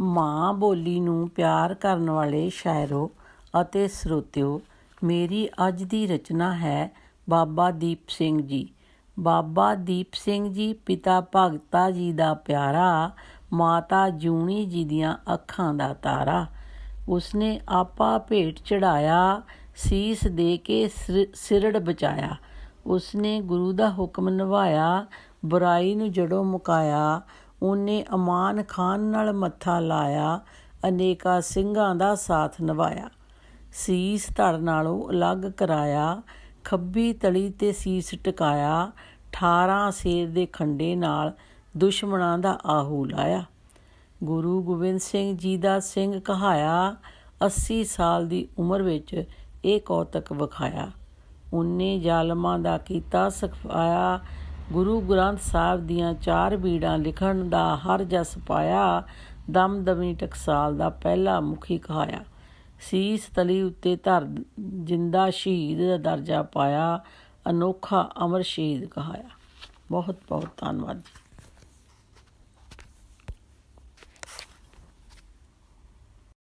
ਮਾਂ ਬੋਲੀ ਨੂੰ ਪਿਆਰ ਕਰਨ ਵਾਲੇ ਸ਼ਾਇਰੋ ਅਤੇ ਸਰੋਤਿਓ, ਮੇਰੀ ਅੱਜ ਦੀ ਰਚਨਾ ਹੈ ਬਾਬਾ ਦੀਪ ਸਿੰਘ ਜੀ। ਬਾਬਾ ਦੀਪ ਸਿੰਘ ਜੀ ਪਿਤਾ ਭਗਤਾ ਜੀ ਦਾ ਪਿਆਰਾ, ਮਾਤਾ ਜੂਣੀ ਜੀ ਦੀਆਂ ਅੱਖਾਂ ਦਾ ਤਾਰਾ। ਉਸਨੇ ਆਪਾ ਭੇਟ ਚੜਾਇਆ, ਸੀਸ ਦੇ ਕੇ ਸਿਰ- ਸਿਰੜ ਬਚਾਇਆ। ਉਸਨੇ ਗੁਰੂ ਦਾ ਹੁਕਮ ਨਿਭਾਇਆ, ਬੁਰਾਈ ਨੂੰ ਜੜੋਂ ਮੁਕਾਇਆ। ਉਹਨੇ ਅਮਾਨ ਖਾਨ ਨਾਲ ਮੱਥਾ ਲਾਇਆ, ਅਨੇਕਾਂ ਸਿੰਘਾਂ ਦਾ ਸਾਥ ਨਿਭਾਇਆ। ਸੀਸ ਧੜ ਨਾਲੋਂ ਅਲੱਗ ਕਰਾਇਆ, ਖੱਬੀ ਤਲੀ ਤੇ ਸੀਸ ਟਿਕਾਇਆ 18 ਸੇਰ ਦੇ ਖੰਡੇ ਨਾਲ ਦੁਸ਼ਮਣਾਂ ਦਾ ਆਹੂ ਲਾਇਆ। ਗੁਰੂ ਗੋਬਿੰਦ ਸਿੰਘ ਜੀ ਦਾ ਸਿੰਘ ਕਹਾਇਆ 80 ਸਾਲ ਦੀ ਉਮਰ ਵਿੱਚ ਇਹ ਕੌਤਕ ਵਿਖਾਇਆ। ਉਹਨੇ ਜ਼ਾਲਮਾਂ ਦਾ ਕੀਤਾ ਸਖਾਇਆ ਗੁਰੂ ਗ੍ਰੰਥ ਸਾਹਿਬ ਦੀਆਂ ਚਾਰ ਬੀੜਾਂ ਲਿਖਣ ਦਾ ਹਰ ਜਸ ਪਾਇਆ ਦਮਦਮੀ ਟਕਸਾਲ ਦਾ ਪਹਿਲਾ ਮੁਖੀ ਕਹਾਇਆ। ਸੀਸ ਤਲੀ ਉੱਤੇ ਧਰ ਜਿੰਦਾ ਸ਼ਹੀਦ ਦਾ ਦਰਜਾ ਪਾਇਆ, ਅਨੋਖਾ ਅਮਰ ਸ਼ਹੀਦ ਕਹਾਇਆ। ਬਹੁਤ ਬਹੁਤ ਧੰਨਵਾਦ ਜੀ।